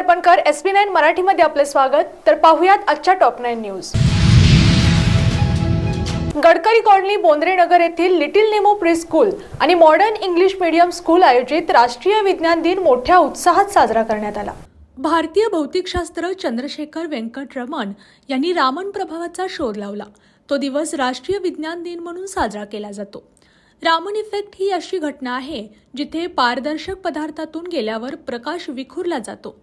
नमस्कार एस बी नाईन मराठीमध्ये आपले स्वागत. तर पाहुयात आजच्या top nine news Gadkari colony Bondre Nagar येथील लिटिल नेमो प्री स्कूल आणि मॉडर्न इंग्लिश मीडियम स्कूल आयोजित राष्ट्रीय विज्ञान दिन मोठ्या उत्साहात साजरा करण्यात आला. भारतीय भौतिकशास्त्र चंद्रशेखर व्यंकटरमण यांनी रामन प्रभावाचा शोध लावला. तो दिवस राष्ट्रीय विज्ञान दिन म्हणून साजरा केला जातो. रामन इफेक्ट ही अशी घटना आहे जिथे पारदर्शक पदार्थातून गेल्यावर प्रकाश विखुरला जातो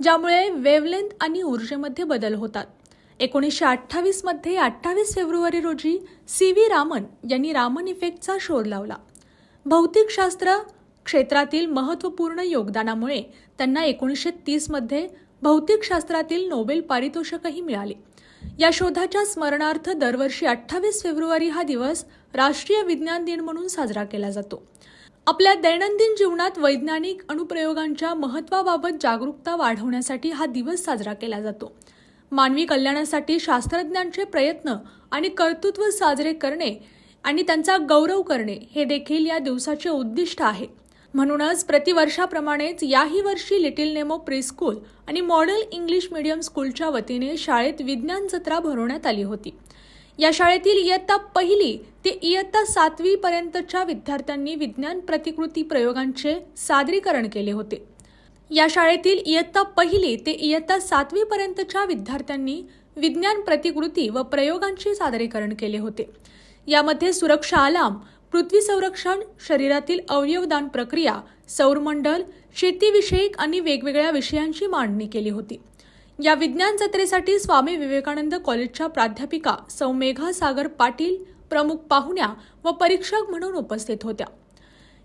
ज्यामुळे वेवलेंथ आणि ऊर्जेमध्ये बदल होतात. एकोणीसशे अठ्ठावीसमध्ये अठ्ठावीस फेब्रुवारी रोजी सी व्ही रामन यांनी रामन इफेक्टचा शोध लावला. भौतिकशास्त्र क्षेत्रातील महत्त्वपूर्ण योगदानामुळे त्यांना एकोणीसशे तीसमध्ये भौतिकशास्त्रातील नोबेल पारितोषिकही मिळाले. या शोधाच्या स्मरणार्थ दरवर्षी अठ्ठावीस फेब्रुवारी हा दिवस राष्ट्रीय विज्ञान दिन म्हणून साजरा केला जातो. आपल्या दैनंदिन जीवनात वैज्ञानिक अनुप्रयोगांच्या महत्त्वाबाबत जागरूकता वाढवण्यासाठी हा दिवस साजरा केला जातो. मानवी कल्याणासाठी शास्त्रज्ञांचे प्रयत्न आणि कर्तृत्व साजरे करणे आणि त्यांचा गौरव करणे हे देखील या दिवसाचे उद्दिष्ट आहे. म्हणूनच प्रतिवर्षाप्रमाणेच याही वर्षी लिटिल नेमो प्रीस्कूल आणि मॉडेल इंग्लिश मीडियम स्कूलच्या वतीने शाळेत विज्ञान जत्रा भरवण्यात आली होती. या शाळेतील इयत्ता पहिली ते इयत्ता सातवी पर्यंतच्या विद्यार्थ्यांनी विज्ञान प्रतिकृती प्रयोगांचे सादरीकरण केले होते. या शाळेतील इयत्ता पहिली ते इयत्ता सातवी पर्यंतच्या विद्यार्थ्यांनी विज्ञान प्रतिकृती व प्रयोगांचे सादरीकरण केले होते. यामध्ये सुरक्षा अलार्म पृथ्वी संरक्षण शरीरातील अवयवदान प्रक्रिया सौरमंडल शेतीविषयक आणि वेगवेगळ्या विषयांची मांडणी केली होती. या विज्ञान जत्रेसाठी स्वामी विवेकानंद कॉलेजच्या प्राध्यापिका सौ मेघा सागर पाटील प्रमुख पाहुण्या व परीक्षक म्हणून उपस्थित होत्या.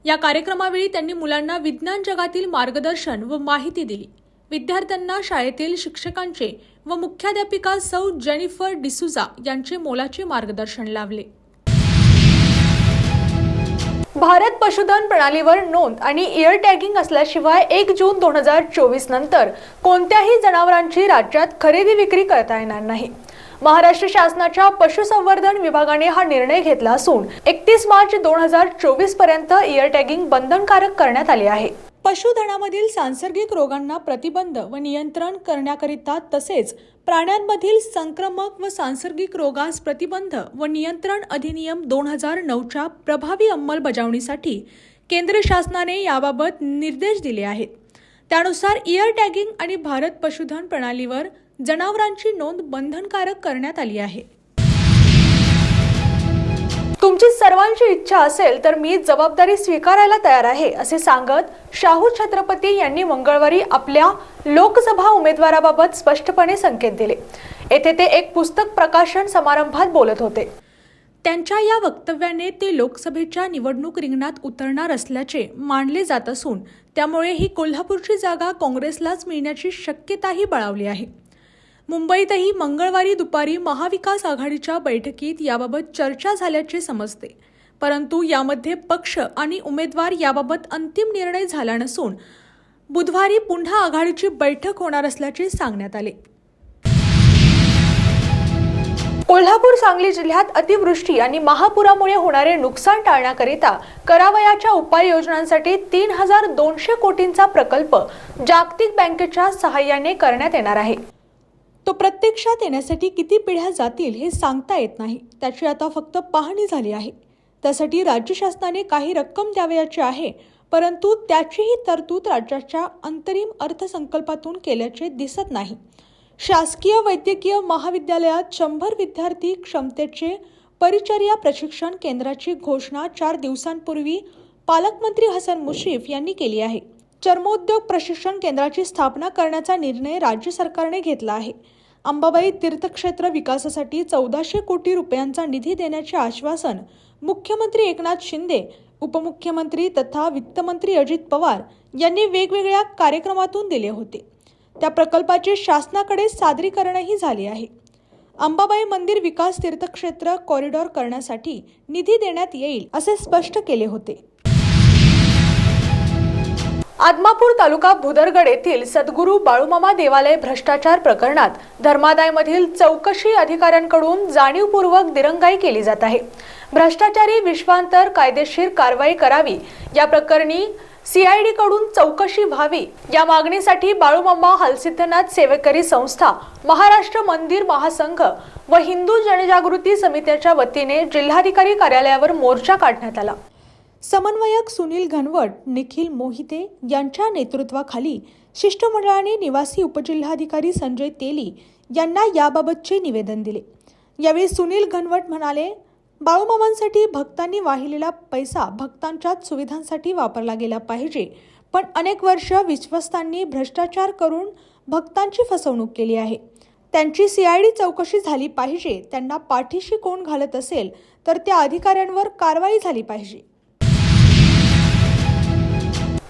या कार्यक्रमावेळी त्यांनी मुलांना विज्ञान जगातील मार्गदर्शन व माहिती दिली. विद्यार्थ्यांना शाळेतील शिक्षकांचे व मुख्याध्यापिका सौ जेनिफर डिसुजा यांचे मोलाचे मार्गदर्शन लाभले. भारत पशुधन प्रणालीवर नोंद आणि इयर टॅगिंग असल्याशिवाय एक जून दोन हजार चोवीस नंतर कोणत्याही जनावरांची राज्यात खरेदी विक्री करता येणार नाही. महाराष्ट्र शासनाच्या पशुसंवर्धन विभागाने हा निर्णय घेतला असून एकतीस मार्च दोन हजार चोवीसपर्यंत इयर टॅगिंग बंधनकारक करण्यात आले आहे. पशुधनामधील सांसर्गिक रोगांना प्रतिबंध व नियंत्रण करण्याकरिता तसेच प्राण्यांमधील संक्रमक व सांसर्गिक रोगास प्रतिबंध व नियंत्रण अधिनियम दोन हजार नऊच्या प्रभावी अंमलबजावणीसाठी केंद्र शासनाने याबाबत निर्देश दिले आहेत. त्यानुसार इयर टॅगिंग आणि भारत पशुधन प्रणालीवर जनावरांची नोंद बंधनकारक करण्यात आली आहे. तुमची सर्वांची इच्छा असेल तर मी जबाबदारी स्वीकारायला तयार आहे असे सांगत शाहू छत्रपती यांनी मंगळवारी आपल्या लोकसभा उमेदवाराबाबत स्पष्टपणे संकेत दिले. येथे ते एक पुस्तक प्रकाशन समारंभात बोलत होते. त्यांच्या या वक्तव्याने ते लोकसभेच्या निवडणूक रिंगणात उतरणार असल्याचे मानले जात असून त्यामुळे ही कोल्हापूरची जागा काँग्रेसलाच मिळण्याची शक्यताही बळावली आहे. मुंबईतही मंगळवारी दुपारी महाविकास आघाडीच्या बैठकीत याबाबत चर्चा झाल्याचे समजते. परंतु यामध्ये पक्ष आणि उमेदवार याबाबत अंतिम निर्णय झाला नसून बुधवारी पुन्हा आघाडीची बैठक होणार असल्याचे सांगण्यात आले. कोल्हापूर सांगली जिल्ह्यात अतिवृष्टी आणि महापुरामुळे होणारे नुकसान टाळण्याकरिता करावयाच्या उपाययोजनांसाठी तीन हजार दोनशे कोटींचा प्रकल्प जागतिक बँकेच्या सहाय्याने करण्यात येणार आहे. तो प्रत्यक्षात येण्यासाठी किती पिढ्या जातील हे सांगता येत नाही. त्याची आता फक्त पाहणी झाली आहे. त्यासाठी राज्य शासनाने काही रक्कम द्यावयाची आहे परंतु त्याचीही तरतूद राज्याच्या अंतरिम अर्थसंकल्पातून केल्याचे दिसत नाही. शासकीय वैद्यकीय महाविद्यालयात शंभर विद्यार्थी क्षमतेचे परिचर्या प्रशिक्षण केंद्राची घोषणा चार दिवसांपूर्वी पालकमंत्री हसन मुश्रीफ यांनी केली आहे. चर्मोद्योग प्रशिक्षण केंद्राची स्थापना करण्याचा निर्णय राज्य सरकारने घेतला आहे. अंबाबाई तीर्थक्षेत्र विकासासाठी चौदाशे कोटी रुपयांचा निधी देण्याचे आश्वासन मुख्यमंत्री एकनाथ शिंदे उपमुख्यमंत्री तथा वित्तमंत्री अजित पवार यांनी वेगवेगळ्या कार्यक्रमातून दिले होते. त्या प्रकल्पाचे शासनाकडे सादरीकरणही झाले आहे. अंबाबाई मंदिर विकास तीर्थक्षेत्र कॉरिडॉर करण्यासाठी निधी देण्यात येईल असे स्पष्ट केले होते. आदमापूर तालुका भुदरगड येथील सद्गुरू बाळूमामा देवालय भ्रष्टाचार प्रकरणात धर्मादायमधील चौकशी अधिकाऱ्यांकडून जाणीवपूर्वक दिरंगाई केली जात आहे. भ्रष्टाचारी विश्वांतर कायदेशीर कारवाई करावी या प्रकरणी सीआयडी कडून चौकशी व्हावी या मागणीसाठी बाळूमामा हलसिद्धनाथ सेवेकरी संस्था महाराष्ट्र मंदिर महासंघ व हिंदू जनजागृती समितीच्या वतीने जिल्हाधिकारी कार्यालयावर मोर्चा काढण्यात आला. समन्वयक सुनील घनवट निखिल मोहिते यांच्या नेतृत्वाखाली शिष्टमंडळाने निवासी उपजिल्हाधिकारी संजय तेली यांना याबाबतचे निवेदन दिले. यावेळी सुनील घनवट म्हणाले बाळूमामांसाठी भक्तांनी वाहिलेला पैसा भक्तांच्याच सुविधांसाठी वापरला गेला पाहिजे पण अनेक वर्ष विश्वस्तांनी भ्रष्टाचार करून भक्तांची फसवणूक केली आहे. त्यांची सीआयडी चौकशी झाली पाहिजे त्यांना पाठीशी कोण घालत असेल तर त्या अधिकाऱ्यांवर कारवाई झाली पाहिजे.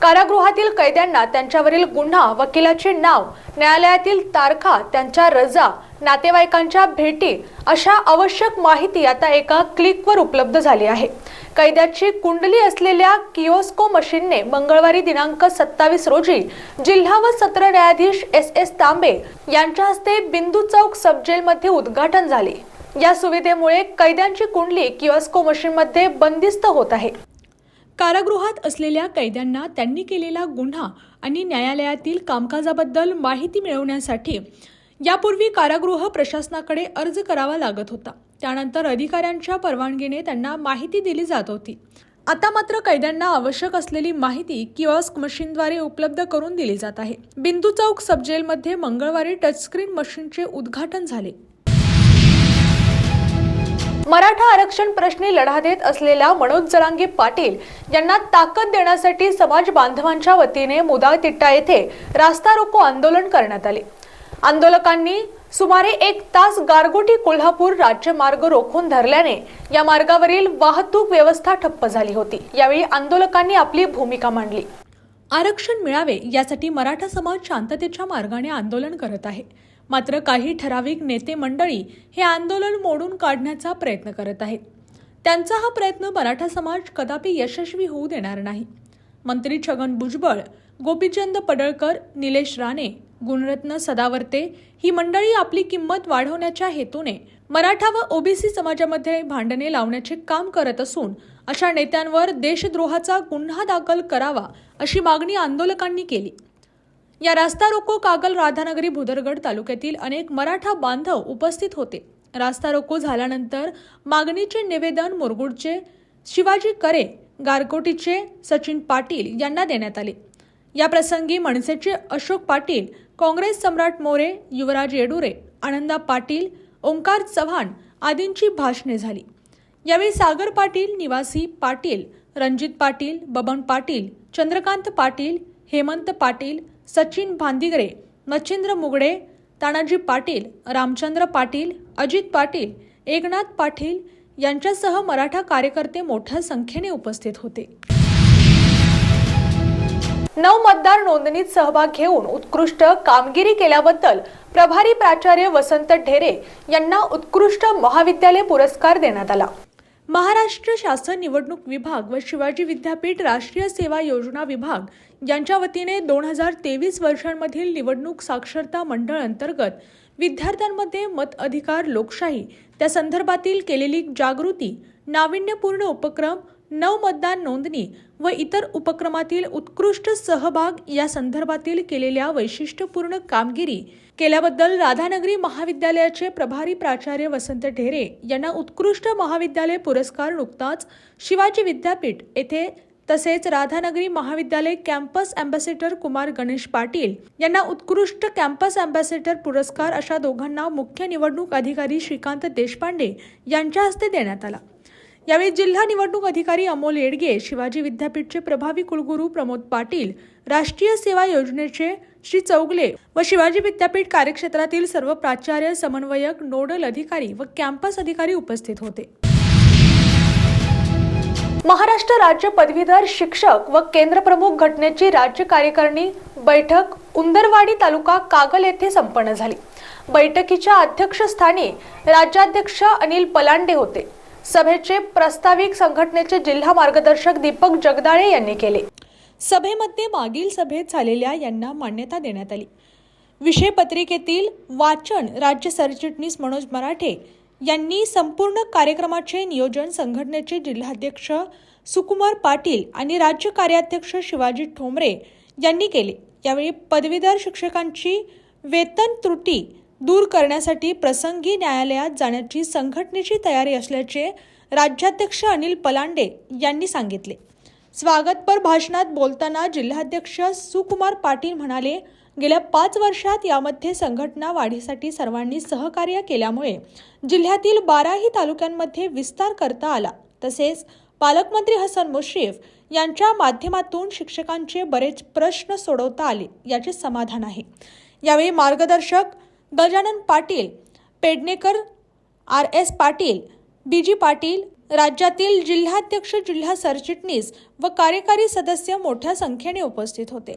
कारागृहातील कैद्यांना त्यांच्यावरील गुन्हा वकिलाचे नाव न्यायालयातील तारखा त्यांच्या रजा नातेवाईकांच्या भेटी अशा आवश्यक माहिती आता एका क्लिकवर उपलब्ध झाली आहे. कैद्याची कुंडली असलेल्या किओस्को मशीनने मंगळवारी दिनांक सत्तावीस रोजी जिल्हा व सत्र न्यायाधीश एस एस तांबे यांच्या हस्ते बिंदू चौक सबजेलमध्ये उद्घाटन झाले. या सुविधेमुळे कैद्यांची कुंडली किओस्को मशीनमध्ये बंदिस्त होत आहे. कारागृहात असलेल्या कैद्यांना त्यांनी केलेला गुन्हा आणि न्यायालयातील कामकाजाबद्दल माहिती मिळवण्यासाठी यापूर्वी कारागृह प्रशासनाकडे अर्ज करावा लागत होता. त्यानंतर अधिकाऱ्यांच्या परवानगीने त्यांना माहिती दिली जात होती. आता मात्र कैद्यांना आवश्यक असलेली माहिती किऑस्क मशीनद्वारे उपलब्ध करून दिली जात आहे. बिंदू चौक सबजेलमध्ये मंगळवारी टचस्क्रीन मशीनचे उद्घाटन झाले. मराठा आरक्षण प्रश्नी लढा देत असलेल्या मनोज जरांगे पाटील यांना ताकद देण्यासाठी समाज बांधवांच्या वतीने मुदातिट्टा येथे रास्ता रोको आंदोलन करण्यात आले. आंदोलकांनी सुमारे एक तास गारगोटी कोल्हापूर राज्य मार्ग रोखून धरल्याने या मार्गावरील वाहतूक व्यवस्था ठप्प झाली होती. यावेळी आंदोलकांनी आपली भूमिका मांडली. आरक्षण मिळावे यासाठी मराठा समाज शांततेच्या मार्गाने आंदोलन करत आहे. मात्र काही ठराविक नेते मंडळी हे आंदोलन मोडून काढण्याचा प्रयत्न करत आहेत. त्यांचा हा प्रयत्न मराठा समाज कदापि यशस्वी होऊ देणार नाही. मंत्री छगन भुजबळ गोपीचंद पडळकर निलेश राणे गुणरत्न सदावर्ते ही मंडळी आपली किंमत वाढवण्याच्या हेतूने मराठा व ओबीसी समाजामध्ये भांडणे लावण्याचे काम करत असून अशा नेत्यांवर देशद्रोहाचा गुन्हा दाखल करावा अशी मागणी आंदोलकांनी केली. या रास्ता रोको कागल राधानगरी भुदरगड तालुक्यातील अनेक मराठा बांधव उपस्थित होते. रास्ता रोको झाल्यानंतर मागणीचे निवेदन मुरगुडचे शिवाजी करे गारकोटीचे सचिन पाटील यांना देण्यात आले. या प्रसंगी मनसेचे अशोक पाटील काँग्रेस सम्राट मोरे युवराज येडुरे आनंदा पाटील ओंकार चव्हाण आदींची भाषणे झाली. यावेळी सागर पाटील निवासी पाटील रणजित पाटील बबन पाटील चंद्रकांत पाटील हेमंत पाटील सचिन भांदिगरे मच्छिंद्र मुगडे तानाजी पाटील रामचंद्र पाटील अजित पाटील एकनाथ पाटील यांच्यासह मराठा कार्यकर्ते मोठ्या संख्येने उपस्थित होते. नऊ मतदार नोंदणीत सहभाग घेऊन उत्कृष्ट कामगिरी केल्याबद्दल प्रभारी प्राचार्य वसंत ढेरे यांना उत्कृष्ट महाविद्यालय पुरस्कार देण्यात आला. महाराष्ट्र शासन निवडणूक विभाग व शिवाजी विद्यापीठ राष्ट्रीय सेवा योजना विभाग यांच्या वतीने दोन हजार तेवीस वर्षांमधील निवडणूक साक्षरता मंडळ अंतर्गत विद्यार्थ्यांमध्ये मत अधिकार लोकशाही त्या संदर्भातील केलेली जागृती नाविन्यपूर्ण उपक्रम नव मतदान नोंदणी व इतर उपक्रमातील उत्कृष्ट सहभाग या संदर्भातील केलेल्या वैशिष्ट्यपूर्ण कामगिरी केल्याबद्दल राधानगरी महाविद्यालयाचे प्रभारी प्राचार्य वसंत ढेरे यांना उत्कृष्ट महाविद्यालय पुरस्कार नुकताच शिवाजी विद्यापीठ येथे तसेच राधानगरी महाविद्यालय कॅम्पस अँबॅसेडर कुमार गणेश पाटील यांना उत्कृष्ट कॅम्पस अँबॅसेडर पुरस्कार अशा दोघांना मुख्य निवडणूक अधिकारी श्रीकांत देशपांडे यांच्या हस्ते देण्यात आला. यावेळी जिल्हा निवडणूक अधिकारी अमोल येडगे शिवाजी विद्यापीठचे प्रभावी कुलगुरू प्रमोद पाटील राष्ट्रीय सेवा योजनेचे श्री चौगले व शिवाजी विद्यापीठ कार्यक्षेत्रातील सर्व प्राचार्य समन्वयक नोडल अधिकारी व कॅम्पस अधिकारी उपस्थित होते. महाराष्ट्र राज्य पदवीधर शिक्षक व केंद्रप्रमुख घटनेची राज्य कार्यकारिणी बैठक उंदरवाडी तालुका कागल येथे संपन्न झाली. बैठकीच्या अध्यक्षस्थानी राज्याध्यक्ष अनिल पलांडे होते. सभेचे प्रस्ताविक संघटनेचे जिल्हा मार्गदर्शक दीपक जगदाळे यांनी केले. सभेमध्ये मागील सभेत झालेल्या यांना मान्यता देण्यात आली. विषय पत्रिकेतील वाचन राज्य सरचिटणीस मनोज मराठे यांनी संपूर्ण कार्यक्रमाचे नियोजन संघटनेचे जिल्हाध्यक्ष सुकुमार पाटील आणि राज्य कार्याध्यक्ष शिवाजी ठोंबरे यांनी केले. यावेळी पदवीधर शिक्षकांची वेतन त्रुटी दूर करण्यासाठी प्रसंगी न्यायालयात जाण्याची संघटनेची तयारी असल्याचे राज्याध्यक्ष अनिल पलांडे यांनी सांगितले. स्वागतपर भाषणात बोलताना जिल्हाध्यक्ष सुकुमार पाटील म्हणाले गेल्या पाच वर्षात यामध्ये संघटना वाढीसाठी सर्वांनी सहकार्य केल्यामुळे जिल्ह्यातील बाराही तालुक्यांमध्ये विस्तार करता आला. तसेच पालकमंत्री हसन मुश्रीफ यांच्या माध्यमातून शिक्षकांचे बरेच प्रश्न सोडवता आले याचे समाधान आहे. यावेळी मार्गदर्शक Gajanan Patil Pednekar R S Patil B G Patil राज्यातील जिल्हाध्यक्ष जिल्हा सरचिटणीस व कार्यकारी सदस्य मोठ्या संख्येने उपस्थित होते.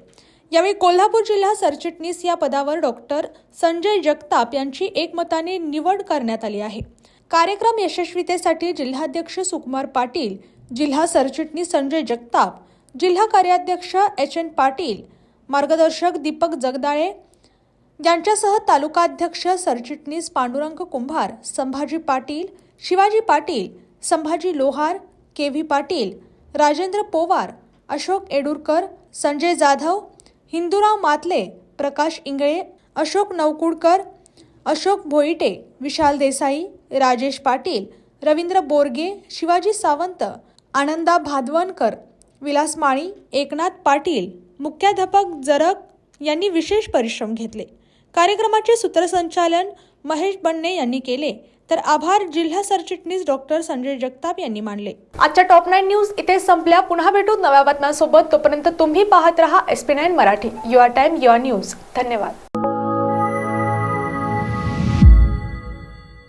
यावेळी कोल्हापूर जिल्हा सरचिटणीस या पदावर डॉक्टर संजय जगताप यांची एकमताने निवड करण्यात आली आहे. कार्यक्रम यशस्वीतेसाठी जिल्हाध्यक्ष सुकुमार पाटील जिल्हा सरचिटणीस संजय जगताप जिल्हा कार्याध्यक्ष एच एन पाटील मार्गदर्शक दीपक जगदाळे यांच्यासह तालुकाध्यक्ष सरचिटणीस पांडुरंग कुंभार संभाजी पाटील शिवाजी पाटील संभाजी लोहार के व्ही पाटील राजेंद्र पोवार अशोक एडुरकर संजय जाधव हिंदूराव मातले प्रकाश इंगळे अशोक नवकुडकर अशोक भोईटे विशाल देसाई राजेश पाटील रवींद्र बोरगे शिवाजी सावंत आनंदा भादवनकर विलास माळी एकनाथ पाटील मुख्याध्यापक जरक यांनी विशेष परिश्रम घेतले. कार्यक्रमाचे सूत्रसंचालन महेश बन्ने यांनी केले. तर आभार जिल्हा सरचिटणीस डॉक्टर संजय जगताप यांनी मानले. आजच्या टॉप नाईन न्यूज इथे संपल्या. पुन्हा भेटू नव्या बातम्यांसोबत. तोपर्यंत तुम्ही पाहत रहा S P nine Marathi. Your time your news. धन्यवाद.